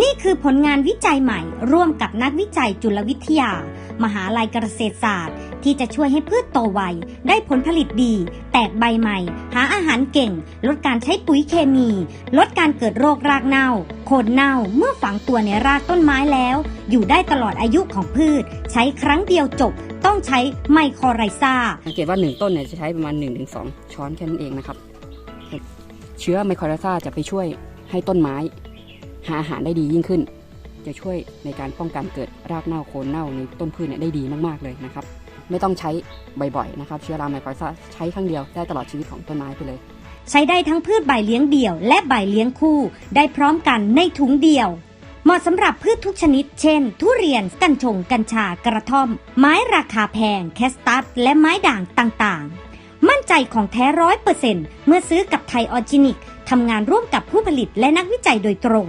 นี่คือผลงานวิจัยใหม่ ร่วมกับนักวิจัยจุลวิทยา มหาลัยเกษตรศาสตร์ ที่จะช่วยให้พืชโตไว ได้ผลผลิตดี แตกใบใหม่ หาอาหารเก่ง ลดการใช้ปุ๋ยเคมี ลดการเกิดโรครากเน่า โคนเน่าเมื่อฝังตัวในรากต้นไม้แล้ว อยู่ได้ตลอดอายุของพืช ใช้ครั้งเดียวจบ ต้องใช้ไมโครไรซ่าสังเกตว่า 1 ต้นเนี่ยจะใช้ประมาณ 1-2 ช้อนแค่นั้นเองนะครับ เชื้อไมโครไรซ่าจะไปช่วยให้ต้นไม้ หาอาหารได้ดียิ่งขึ้น จะช่วยในการป้องกันเกิดรากเน่าโคนเน่าในต้นพืชเนี่ยได้ดีมากๆเลยนะครับ ไม่ต้องใช้บ่อยๆนะครับ เชื้อราไมโครซ่าใช้ครั้งเดียวได้ตลอดชีวิตของต้นไม้ไปเลย ใช้ได้ทั้งพืชใบเลี้ยงเดี่ยว และใบเลี้ยงคู่ ได้พร้อมกันในถุงเดียวเหมาะสำหรับพืชทุกชนิด เช่น ทุเรียน กัญชง กัญชากระท่อม ไม้ราคาแพง แคสตัส และไม้ด่างต่างๆ มั่นใจของแท้ร้อยเปอร์เซ็นต์เมื่อซื้อกับไทยออร์แกนิกทำงานร่วมกับผู้ผลิตและนักวิจัยโดยตรง